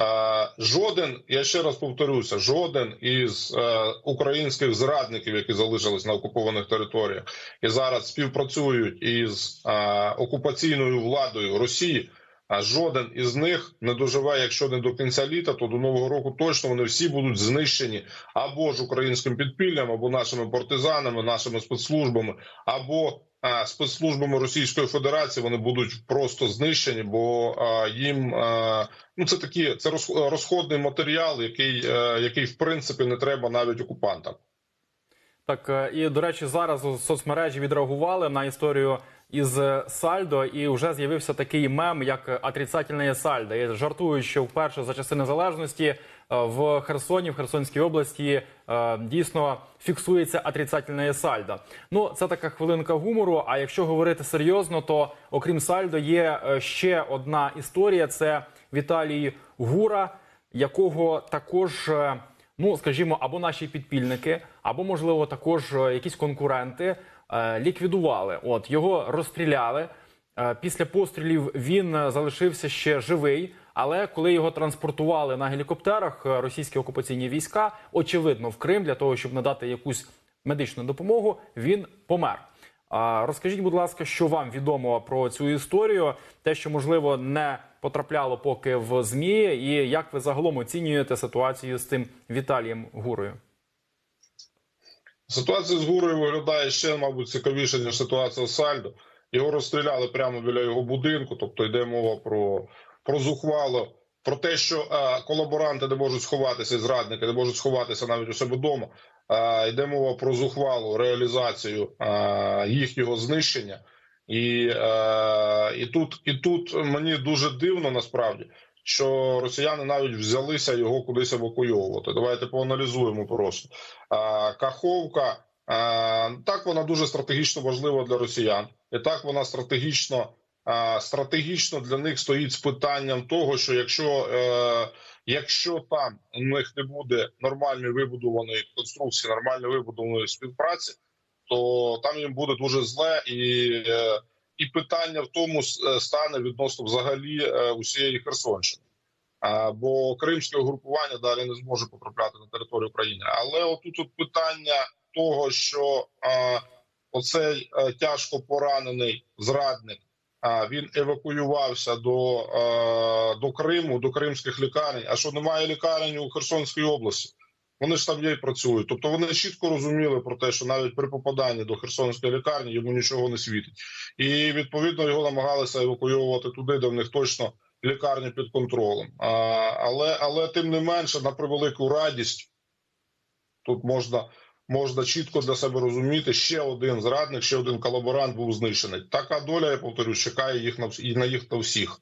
Е, Жоден, я ще раз повторюся, жоден із е, українських зрадників, які залишились на окупованих територіях і зараз співпрацюють із е, окупаційною владою Росії. А жоден із них не доживе, якщо не до кінця літа, то до нового року точно вони всі будуть знищені або ж українським підпіллям, або нашими партизанами, нашими спецслужбами, або спецслужбами Російської Федерації. Вони будуть просто знищені, бо їм ну це такі це роз- розходний матеріал, який, е, який в принципі не треба навіть окупантам. Так е, і до речі, зараз у соцмережі відреагували на історію із е, сальдо, і вже з'явився такий мем, як отрицательне сальдо. І жартують, що вперше за часи незалежності е, в Херсоні, в Херсонській області, е, дійсно фіксується отрицательне сальдо. Ну, це така хвилинка гумору. А якщо говорити серйозно, то окрім сальдо є ще одна історія: це Віталій Гура, якого також. ну скажімо, або наші підпільники, або можливо також якісь конкуренти ліквідували. От його розстріляли. Е, Після пострілів він е, залишився ще живий. Але коли його транспортували на гелікоптерах, е, російські окупаційні війська, очевидно, в Крим для того, щоб надати якусь медичну допомогу, він помер. Розкажіть, будь ласка, що вам відомо про цю історію, те, що можливо не потрапляло поки в змі, і як ви загалом оцінюєте ситуацію з цим Віталієм Гурою? Ситуація з Гурою виглядає ще, мабуть, цікавіше, ніж ситуація з Сальдо. Його розстріляли прямо біля його будинку. Тобто йде мова про, про зухвало, про те, що е, колаборанти не можуть сховатися, зрадники не можуть сховатися навіть у себе вдома. Е, йде мова про зухвалу реалізацію е, їхнього знищення. І, е, і тут, і тут мені дуже дивно насправді. Що росіяни навіть взялися його кудись евакуйовувати. Давайте поаналізуємо просто. Каховка так вона дуже стратегічно важлива для росіян, і так вона стратегічно стратегічно для них стоїть з питанням того, що якщо, е, якщо там у них не буде нормально вибудованої конструкції, нормально вибудованої співпраці, то там їм буде дуже зле і. Е, і питання в тому стане відносно взагалі е, усієї Херсонщини. Бо кримське угрупування далі не зможе потрапляти на територію України. Але отут от питання того, що оцей е, тяжко поранений зрадник. Він евакуювався до, е, до Криму, до кримських лікарень. А що немає лікарень у Херсонській області? Вони ж там є і працюють. Тобто вони чітко розуміли про те, що навіть при попаданні до Херсонської лікарні йому нічого не світить, і відповідно його намагалися евакуювати туди, де в них точно лікарня під контролем. А, але, але тим не менше, на превелику радість, тут можна, можна чітко для себе розуміти, ще один зрадник, ще один колаборант був знищений. Така доля, я повторюю, чекає їх на і на їх на всіх.